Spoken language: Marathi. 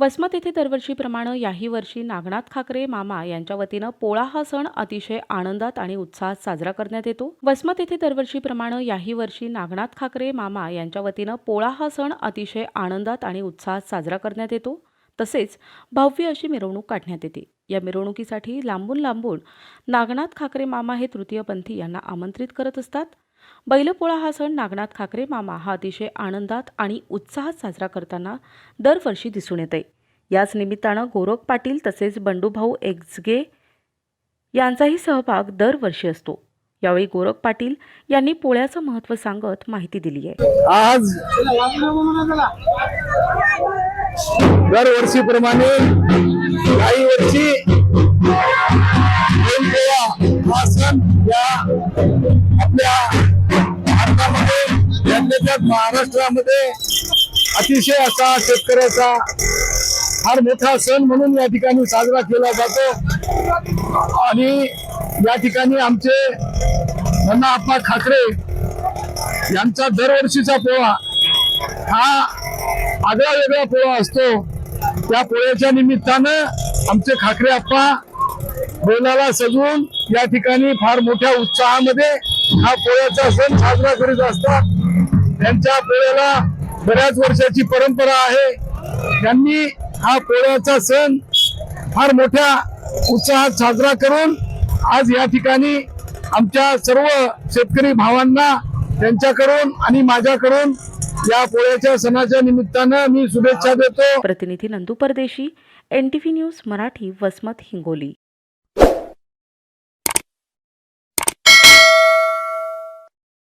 वसमत येथे दरवर्षीप्रमाणे याही वर्षी नागनाथ खाकरे मामा यांच्या वतीनं पोळा हा सण अतिशय आनंदात आणि उत्साहात साजरा करण्यात येतो. वसमत येथे दरवर्षीप्रमाणे याही वर्षी नागनाथ खाकरे मामा यांच्या वतीनं पोळा हा सण अतिशय आनंदात आणि उत्साहात साजरा करण्यात येतो. तसेच भव्य अशी मिरवणूक काढण्यात येते. या मिरवणुकीसाठी लांबून लांबून नागनाथ खाकरे मामा हे तृतीयपंथी यांना आमंत्रित करत असतात. बैलपोळा हा सण नागनाथ खाकरे मामा हा अतिशय आनंदात आणि उत्साहात साजरा करताना दरवर्षी दिसून येते. याच निमित्तानं गोरख पाटील तसेच बंडूभाऊ एक्झगे यांचाही सहभाग दरवर्षी असतो. यावेळी गोरख पाटील यांनी पोळ्याचं महत्त्व सांगत माहिती दिली आहे. आज दरवर्षीप्रमाणे काही वर्षी या आपल्या त्यातल्या महाराष्ट्रामध्ये अतिशय असा शेतकऱ्याचा फार मोठा सण म्हणून या ठिकाणी साजरा केला जातो. आणि या ठिकाणी आमचे मन्ना आप्पा खाकरे यांचा दरवर्षीचा पोळा हा आगळा वेगळा पोळा असतो. त्या पोळ्याच्या निमित्तानं आमचे खाकरे आप्पा बोलाला सजवून या ठिकाणी फार मोठ्या उत्साहामध्ये हा पोळ्याचा सण साजरा करीत असतात. त्यांच्या पोळ्याला बऱ्याच वर्षाची परंपरा आहे. त्यांनी हा पोळ्याचा सण फार मोठ्या उत्साहात साजरा करून आज या ठिकाणी आमच्या सर्व शेतकरी भावांना त्यांच्याकडून आणि माझ्याकडून या पोळ्याच्या सणाच्या निमित्तानं मी शुभेच्छा देतो. प्रतिनिधी नंदू परदेशी एनटीव्ही न्यूज मराठी वसमत हिंगोली.